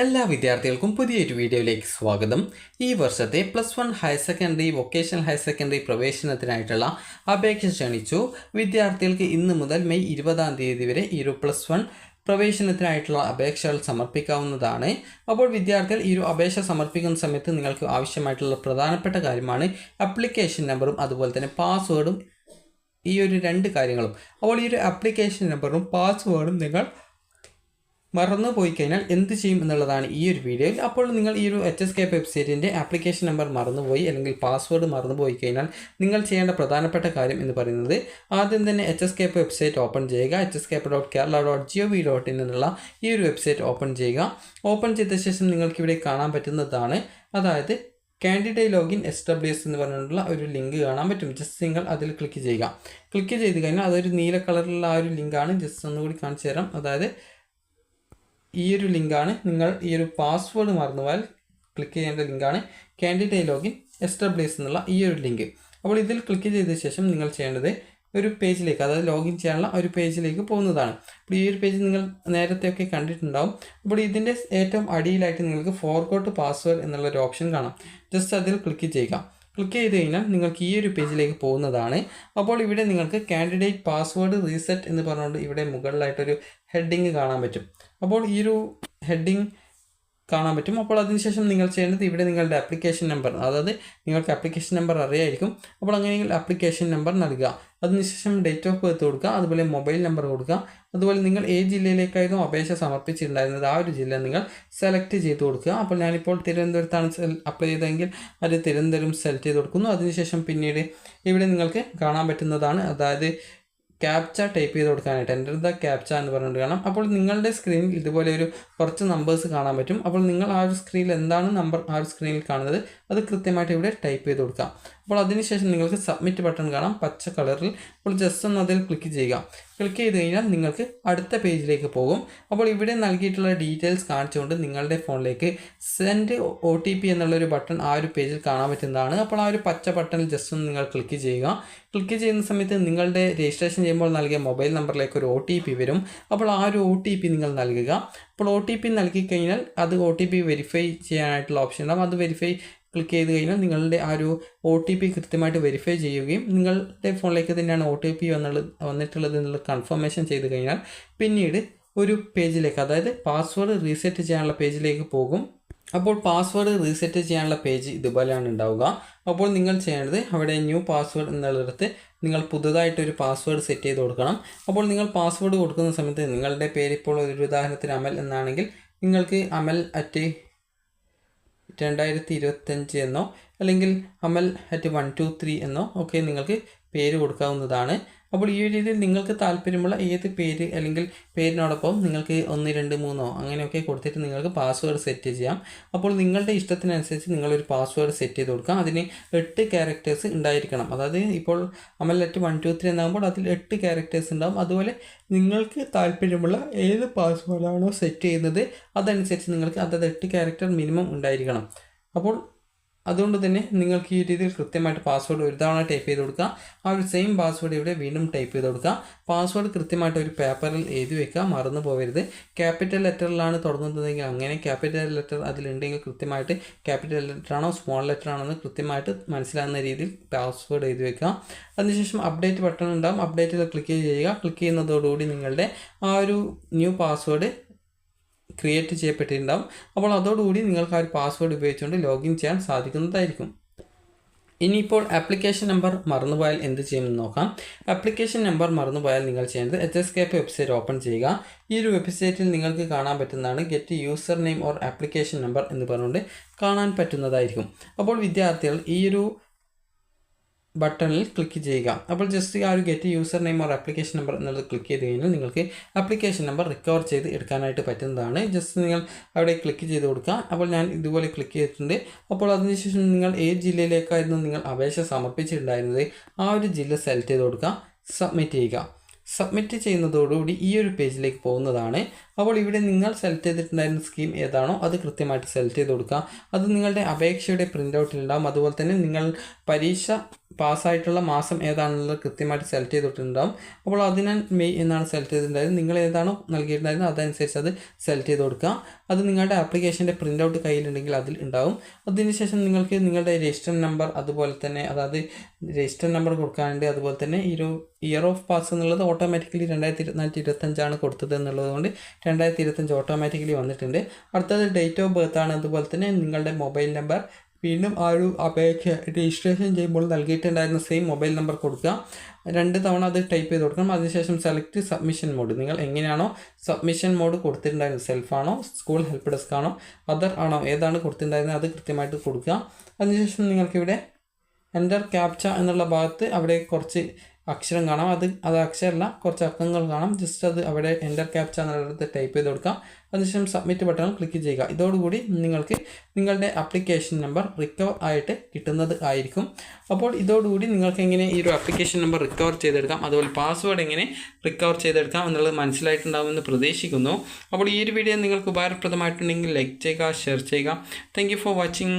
എല്ലാ വിദ്യാർത്ഥികൾക്കും പുതിയൊരു വീഡിയോയിലേക്ക് സ്വാഗതം. ഈ വർഷത്തെ plus one higher secondary vocational higher secondary പ്രവേശനത്തിനായിട്ടുള്ള അപേക്ഷ ക്ഷണിച്ചു. വിദ്യാർത്ഥികൾക്ക് ഇന്ന് മുതൽ മെയ് ഇരുപതാം തീയതി വരെ ഈ ഒരു പ്ലസ് വൺ പ്രവേശനത്തിനായിട്ടുള്ള അപേക്ഷകൾ സമർപ്പിക്കാവുന്നതാണ്. അപ്പോൾ വിദ്യാർത്ഥികൾ ഈ ഒരു അപേക്ഷ സമർപ്പിക്കുന്ന സമയത്ത് നിങ്ങൾക്ക് ആവശ്യമായിട്ടുള്ള പ്രധാനപ്പെട്ട കാര്യമാണ് അപ്ലിക്കേഷൻ നമ്പറും അതുപോലെ തന്നെ പാസ്വേഡും ഈ ഒരു രണ്ട് കാര്യങ്ങളും. അപ്പോൾ ഈ ഒരു അപ്ലിക്കേഷൻ നമ്പറും പാസ്വേഡും നിങ്ങൾ മറന്നു പോയി കഴിഞ്ഞാൽ എന്ത് ചെയ്യും എന്നുള്ളതാണ് ഈ ഒരു വീഡിയോയിൽ അപ്പോൾ നിങ്ങൾ ഈ ഒരു എച്ച് എസ് കെ വെബ്സൈറ്റിന്റെ ആപ്ലിക്കേഷൻ നമ്പർ മറന്നുപോയി അല്ലെങ്കിൽ പാസ്വേഡ് മറന്നുപോയി കഴിഞ്ഞാൽ നിങ്ങൾ ചെയ്യേണ്ട പ്രധാനപ്പെട്ട കാര്യം എന്ന് പറയുന്നത് ആദ്യം തന്നെ എച്ച് എസ് വെബ്സൈറ്റ് ഓപ്പൺ ചെയ്യുക. H S K dot Kerala dot G O V dot എന്നുള്ള ഈ ഒരു വെബ്സൈറ്റ് ഓപ്പൺ ചെയ്യുക. ഓപ്പൺ ചെയ്ത ശേഷം നിങ്ങൾക്ക് ഇവിടെ കാണാൻ പറ്റുന്നതാണ് അതായത് candidate login S W S എന്ന് പറഞ്ഞിട്ടുള്ള ഒരു ലിങ്ക് കാണാൻ പറ്റും. ജസ്റ്റ് നിങ്ങൾ അതിൽ ക്ലിക്ക് ചെയ്യുക. ക്ലിക്ക് ചെയ്ത് കഴിഞ്ഞാൽ അതൊരു നീല കളറിലുള്ള ആ ഒരു ലിങ്കാണ് ജസ്റ്റ് ഒന്നുകൂടി കാണിച്ചു തരാം. അതായത് ഈ ഒരു ലിങ്കാണ്. നിങ്ങൾ ഈ ഒരു പാസ്വേഡ് മറന്നുപോയാൽ ക്ലിക്ക് ചെയ്യേണ്ട ലിങ്കാണ്. കാൻഡിഡേറ്റ് ലോഗിൻ എസ്റ്റാബ്ലിസ് എന്നുള്ള ഈ ഒരു ലിങ്ക് അപ്പോൾ ഇതിൽ ക്ലിക്ക് ചെയ്ത ശേഷം നിങ്ങൾ ചെയ്യേണ്ടത് ഒരു പേജിലേക്ക് അതായത് ലോഗിൻ ചെയ്യാനുള്ള ഒരു പേജിലേക്ക് പോകുന്നതാണ്. അപ്പോൾ ഈ ഒരു പേജ് നിങ്ങൾ നേരത്തെയൊക്കെ കണ്ടിട്ടുണ്ടാവും. അപ്പോൾ ഇതിന്റെ ഏറ്റവും അടിയിലായിട്ട് നിങ്ങൾക്ക് ഫോർഗോട്ട് പാസ്വേഡ് എന്നുള്ള ഒരു ഓപ്ഷൻ കാണാം. ജസ്റ്റ് അതിൽ ക്ലിക്ക് ചെയ്യുക. ക്ലിക്ക് ചെയ്ത് കഴിഞ്ഞാൽ നിങ്ങൾക്ക് ഈ ഒരു പേജിലേക്ക് പോകുന്നതാണ്. അപ്പോൾ ഇവിടെ നിങ്ങൾക്ക് കാൻഡിഡേറ്റ് പാസ്വേഡ് റീസെറ്റ് എന്ന് പറഞ്ഞുകൊണ്ട് ഇവിടെ മുകളിലായിട്ടൊരു ഹെഡിങ് കാണാൻ പറ്റും. അപ്പോൾ ഈ ഒരു ഹെഡിങ് കാണാൻ പറ്റും. അപ്പോൾ അതിനുശേഷം നിങ്ങൾ ചെയ്യേണ്ടത് ഇവിടെ നിങ്ങളുടെ ആപ്ലിക്കേഷൻ നമ്പർ അതായത് നിങ്ങൾക്ക് ആപ്ലിക്കേഷൻ നമ്പർ അറിയായിരിക്കും. അപ്പോൾ അങ്ങനെയെങ്കിൽ ആപ്ലിക്കേഷൻ നമ്പർ നൽകുക. അതിനുശേഷം ഡേറ്റ് ഓഫ് ബർത്ത് കൊടുക്കുക. അതുപോലെ മൊബൈൽ നമ്പർ കൊടുക്കുക. അതുപോലെ നിങ്ങൾ ഏത് ജില്ലയിലേക്കായിരുന്നു അപേക്ഷ സമർപ്പിച്ചിട്ടുണ്ടായിരുന്നത്? ആ ഒരു ജില്ല നിങ്ങൾ സെലക്ട് ചെയ്ത് കൊടുക്കുക. അപ്പോൾ ഞാനിപ്പോൾ തിരുവനന്തപുരത്താണ് അപ്ലൈ ചെയ്തതെങ്കിൽ അത് തിരുവനന്തപുരം സെലക്ട് ചെയ്ത് കൊടുക്കുന്നു. അതിനുശേഷം പിന്നീട് ഇവിടെ നിങ്ങൾക്ക് കാണാൻ പറ്റുന്നതാണ്. അതായത് ക്യാപ്ച ടൈപ്പ് ചെയ്ത് കൊടുക്കാനായിട്ട്. എന്റെ ദ ക്യാപ്ച എന്ന് പറഞ്ഞിട്ട് കാണാം. അപ്പോൾ നിങ്ങളുടെ സ്ക്രീനിൽ ഇതുപോലെ ഒരു കുറച്ച് നമ്പേഴ്സ് കാണാൻ പറ്റും. അപ്പോൾ നിങ്ങൾ ആ ഒരു സ്ക്രീനിൽ എന്താണ് നമ്പർ ആ ഒരു സ്ക്രീനിൽ കാണുന്നത് അത് കൃത്യമായിട്ട് ഇവിടെ ടൈപ്പ് ചെയ്ത് കൊടുക്കാം. അപ്പോൾ അതിനുശേഷം നിങ്ങൾക്ക് സബ്മിറ്റ് ബട്ടൺ കാണാം പച്ച കളറിൽ അപ്പോൾ ജസ്റ്റ് ഒന്ന് അതിൽ ക്ലിക്ക് ചെയ്യുക. ക്ലിക്ക് ചെയ്ത് കഴിഞ്ഞാൽ നിങ്ങൾക്ക് അടുത്ത പേജിലേക്ക് പോകും. അപ്പോൾ ഇവിടെ നൽകിയിട്ടുള്ള ഡീറ്റെയിൽസ് കാണിച്ചുകൊണ്ട് നിങ്ങളുടെ ഫോണിലേക്ക് സെൻഡ് ഒ ടി പി എന്നുള്ളൊരു ബട്ടൺ ആ ഒരു പേജിൽ കാണാൻ പറ്റുന്നതാണ്. അപ്പോൾ ആ ഒരു പച്ച ബട്ടണിൽ ജസ്റ്റ് ഒന്ന് നിങ്ങൾ ക്ലിക്ക് ചെയ്യുക. ക്ലിക്ക് ചെയ്യുന്ന സമയത്ത് നിങ്ങളുടെ രജിസ്ട്രേഷൻ ചെയ്യുമ്പോൾ നൽകിയ മൊബൈൽ നമ്പറിലേക്ക് ഒരു ഒ ടി പി വരും. അപ്പോൾ ആ ഒരു ഒ ടി പി നിങ്ങൾ നൽകുക. അപ്പോൾ ഒ ടി പി നൽകിക്കഴിഞ്ഞാൽ അത് ഒ ടി പി വെരിഫൈ ചെയ്യാനായിട്ടുള്ള ഓപ്ഷൻ ഉണ്ടാകും അത് വെരിഫൈ ക്ലിക്ക് ചെയ്ത് കഴിഞ്ഞാൽ നിങ്ങളുടെ ആ ഒരു ഒ ടി പി കൃത്യമായിട്ട് വെരിഫൈ ചെയ്യുകയും നിങ്ങളുടെ ഫോണിലേക്ക് തന്നെയാണ് ഒ ടി പി വന്നുള്ളത് വന്നിട്ടുള്ളത് എന്നുള്ള കൺഫർമേഷൻ ചെയ്ത് കഴിഞ്ഞാൽ പിന്നീട് ഒരു പേജിലേക്ക് അതായത് പാസ്വേഡ് റീസെറ്റ് ചെയ്യാനുള്ള പേജിലേക്ക് പോകും. അപ്പോൾ പാസ്വേഡ് റീസെറ്റ് ചെയ്യാനുള്ള പേജ് ഇതുപോലെയാണ് ഉണ്ടാവുക. അപ്പോൾ നിങ്ങൾ ചെയ്യേണ്ടത് അവിടെ ന്യൂ പാസ്വേഡ് എന്നുള്ളിടത്ത് നിങ്ങൾ പുതുതായിട്ടൊരു പാസ്വേഡ് സെറ്റ് ചെയ്ത് കൊടുക്കണം. അപ്പോൾ നിങ്ങൾ പാസ്വേഡ് കൊടുക്കുന്ന സമയത്ത് നിങ്ങളുടെ പേരിപ്പോൾ ഒരു ഉദാഹരണത്തിന് അമൽ എന്നാണെങ്കിൽ നിങ്ങൾക്ക് അമൽ അറ്റ് രണ്ടായിരത്തി ഇരുപത്തഞ്ച് എന്നോ അല്ലെങ്കിൽ Amal at one two three എന്നോ ഒക്കെ നിങ്ങൾക്ക് പേര് കൊടുക്കാവുന്നതാണ്. അപ്പോൾ ഈ ഒരു രീതിയിൽ നിങ്ങൾക്ക് താല്പര്യമുള്ള ഏത് പേര് അല്ലെങ്കിൽ പേരിനോടൊപ്പം നിങ്ങൾക്ക് ഒന്ന് രണ്ട് മൂന്നോ അങ്ങനെയൊക്കെ കൊടുത്തിട്ട് നിങ്ങൾക്ക് പാസ്വേഡ് സെറ്റ് ചെയ്യാം. അപ്പോൾ നിങ്ങളുടെ ഇഷ്ടത്തിനനുസരിച്ച് നിങ്ങളൊരു പാസ്വേഡ് സെറ്റ് ചെയ്ത് കൊടുക്കാം. അതിന് എട്ട് ക്യാരക്ടേഴ്സ് ഉണ്ടായിരിക്കണം. അതായത് ഇപ്പോൾ Amal let one two three എന്നാകുമ്പോൾ അതിൽ എട്ട് ക്യാരക്ടേഴ്സ് ഉണ്ടാകും അതുപോലെ നിങ്ങൾക്ക് താല്പര്യമുള്ള ഏത് പാസ്വേഡാണോ സെറ്റ് ചെയ്യുന്നത് അതനുസരിച്ച് നിങ്ങൾക്ക് അതത് എട്ട് ക്യാരക്ടർ മിനിമം ഉണ്ടായിരിക്കണം. അപ്പോൾ അതുകൊണ്ട് തന്നെ നിങ്ങൾക്ക് ഈ രീതിയിൽ കൃത്യമായിട്ട് പാസ്വേഡ് ഒരു തവണ ടൈപ്പ് ചെയ്ത് കൊടുക്കുക. ആ ഒരു സെയിം പാസ്വേഡ് ഇവിടെ വീണ്ടും ടൈപ്പ് ചെയ്ത് കൊടുക്കുക. പാസ്വേഡ് കൃത്യമായിട്ട് ഒരു പേപ്പറിൽ എഴുതി വെക്കുക. മറന്നു പോകരുത് ക്യാപിറ്റൽ ലെറ്ററിലാണ് തുടങ്ങുന്നതെങ്കിൽ അങ്ങനെ ക്യാപിറ്റൽ ലെറ്റർ അതിലുണ്ടെങ്കിൽ കൃത്യമായിട്ട് ക്യാപിറ്റൽ ലെറ്റർ ആണോ സ്മോൾ ലെറ്റർ ആണോ എന്ന് കൃത്യമായിട്ട് മനസ്സിലാകുന്ന രീതിയിൽ പാസ്വേഡ് എഴുതി വെക്കുക. അതിനുശേഷം അപ്ഡേറ്റ് ബട്ടൺ ഉണ്ടാകും അപ്ഡേറ്റിൽ ക്ലിക്ക് ചെയ്യുക. ക്ലിക്ക് ചെയ്യുന്നതോടുകൂടി നിങ്ങളുടെ ആ ഒരു ന്യൂ പാസ്വേഡ് ക്രിയേറ്റ് ചെയ്യപ്പെട്ടിട്ടുണ്ടാവും. അപ്പോൾ അതോടുകൂടി നിങ്ങൾക്ക് ആ ഒരു പാസ്വേഡ് ഉപയോഗിച്ചുകൊണ്ട് ലോഗിൻ ചെയ്യാൻ സാധിക്കുന്നതായിരിക്കും. ഇനിയിപ്പോൾ ആപ്ലിക്കേഷൻ നമ്പർ മറന്നുപോയാൽ എന്ത് ചെയ്യുമെന്ന് നോക്കാം. ആപ്ലിക്കേഷൻ നമ്പർ മറന്നുപോയാൽ നിങ്ങൾ ചെയ്യേണ്ടത് H S K P website open ചെയ്യുക. ഈ ഒരു വെബ്സൈറ്റിൽ നിങ്ങൾക്ക് കാണാൻ പറ്റുന്നതാണ് get user name or application number എന്ന് പറഞ്ഞുകൊണ്ട് കാണാൻ പറ്റുന്നതായിരിക്കും. അപ്പോൾ വിദ്യാർത്ഥികൾ ഈ ഒരു ബട്ടണിൽ ക്ലിക്ക് ചെയ്യുക. അപ്പോൾ ജസ്റ്റ് ആ ഒരു get user name or application number എന്നുള്ളത് ക്ലിക്ക് ചെയ്ത് കഴിഞ്ഞാൽ നിങ്ങൾക്ക് ആപ്ലിക്കേഷൻ നമ്പർ റിക്കവർ ചെയ്ത് എടുക്കാനായിട്ട് പറ്റുന്നതാണ്. ജസ്റ്റ് നിങ്ങൾ അവിടെ ക്ലിക്ക് ചെയ്ത് കൊടുക്കുക. അപ്പോൾ ഞാൻ ഇതുപോലെ ക്ലിക്ക് ചെയ്തിട്ടുണ്ട്. അപ്പോൾ അതിനുശേഷം നിങ്ങൾ ഏത് ജില്ലയിലേക്കായിരുന്നു നിങ്ങൾ അപേക്ഷ സമർപ്പിച്ചിട്ടുണ്ടായിരുന്നത്? ആ ഒരു ജില്ല സെലക്ട് ചെയ്ത് കൊടുക്കുക. സബ്മിറ്റ് ചെയ്യുക. സബ്മിറ്റ് ചെയ്യുന്നതോടുകൂടി ഈ ഒരു പേജിലേക്ക് പോകുന്നതാണ്. അപ്പോൾ ഇവിടെ നിങ്ങൾ സെലക്ട് ചെയ്തിട്ടുണ്ടായിരുന്ന സ്കീം ഏതാണോ അത് കൃത്യമായിട്ട് സെലക്ട് ചെയ്ത് കൊടുക്കുക. അത് നിങ്ങളുടെ അപേക്ഷയുടെ പ്രിന്റ് ഔട്ടിലുണ്ടാകും അതുപോലെ തന്നെ നിങ്ങൾ പരീക്ഷ പാസ്സായിട്ടുള്ള മാസം ഏതാണെന്നുള്ളത് കൃത്യമായിട്ട് സെലക്ട് ചെയ്തിട്ടുണ്ടാവും. അപ്പോൾ അതിന് മെയ് എന്നാണ് സെലക്ട് ചെയ്തിട്ടുണ്ടായത്. നിങ്ങൾ ഏതാണോ നൽകിയിട്ടുണ്ടായിരുന്നത് അതനുസരിച്ച് അത് സെലക്ട് ചെയ്ത് കൊടുക്കുക. അത് നിങ്ങളുടെ ആപ്ലിക്കേഷന്റെ പ്രിന്റ് ഔട്ട് കയ്യിലുണ്ടെങ്കിൽ അതിൽ ഉണ്ടാവും. അതിനുശേഷം നിങ്ങൾക്ക് നിങ്ങളുടെ രജിസ്റ്റർ നമ്പർ അതുപോലെ തന്നെ അതായത് രജിസ്റ്റർ നമ്പർ കൊടുക്കാനുണ്ട്. അതുപോലെ തന്നെ ഈ ഇയർ ഓഫ് പാസ് എന്നുള്ളത് ഓട്ടോമാറ്റിക്കലി രണ്ടായിരത്തി ഇരുപത്തിനാല് ഇരുപത്തഞ്ചാണ് കൊടുത്തത് എന്നുള്ളത് കൊണ്ട് രണ്ടായിരത്തി ഇരുപത്തഞ്ച് ഓട്ടോമാറ്റിക്കലി വന്നിട്ടുണ്ട്. അടുത്തത് ഡേറ്റ് ഓഫ് ബർത്ത് ആണ്. അതുപോലെ തന്നെ നിങ്ങളുടെ മൊബൈൽ നമ്പർ വീണ്ടും ആ ഒരു അപേക്ഷ രജിസ്ട്രേഷൻ ചെയ്യുമ്പോൾ നൽകിയിട്ടുണ്ടായിരുന്ന സെയിം മൊബൈൽ നമ്പർ കൊടുക്കുക. രണ്ട് തവണ അത് ടൈപ്പ് ചെയ്ത് കൊടുക്കണം. അതിനുശേഷം സെലക്ട് സബ്മിഷൻ മോഡ് നിങ്ങൾ എങ്ങനെയാണോ സബ്മിഷൻ മോഡ് കൊടുത്തിട്ടുണ്ടായിരുന്നത്? സെൽഫാണോ സ്കൂൾ ഹെൽപ്പ് ഡെസ്ക് ആണോ? അതർ ആണോ? ഏതാണ് കൊടുത്തിട്ടുണ്ടായിരുന്നത്? അത് കൃത്യമായിട്ട് കൊടുക്കുക. അതിനുശേഷം നിങ്ങൾക്കിവിടെ എന്റർ ക്യാപ്ച എന്നുള്ള ഭാഗത്ത് അവിടെ കുറച്ച് അക്ഷരം കാണാം. അത് അത് അക്ഷരമല്ല കുറച്ച് അക്കങ്ങൾ കാണാം. ജസ്റ്റ് അത് അവിടെ എന്റർ ക്യാപ്ച എന്നുള്ളത് ടൈപ്പ് ചെയ്ത് കൊടുക്കാം. അതിനുശേഷം സബ്മിറ്റ് ബട്ടൺ ക്ലിക്ക് ചെയ്യുക. ഇതോടുകൂടി നിങ്ങൾക്ക് നിങ്ങളുടെ ആപ്ലിക്കേഷൻ നമ്പർ റിക്കവർ ആയിട്ട് കിട്ടുന്നത് ആയിരിക്കും. അപ്പോൾ ഇതോടുകൂടി നിങ്ങൾക്ക് എങ്ങനെ ഈ ഒരു ആപ്ലിക്കേഷൻ നമ്പർ റിക്കവർ ചെയ്തെടുക്കാം അതുപോലെ പാസ്വേഡ് എങ്ങനെ റിക്കവർ ചെയ്തെടുക്കാം എന്നുള്ളത് മനസ്സിലായിട്ടുണ്ടാകുമെന്ന് പ്രതീക്ഷിക്കുന്നു. അപ്പോൾ ഈ ഒരു വീഡിയോ നിങ്ങൾക്ക് ഉപകാരപ്രദമായിട്ടുണ്ടെങ്കിൽ ലൈക്ക് ചെയ്യുക ഷെയർ ചെയ്യുക. Thank for watching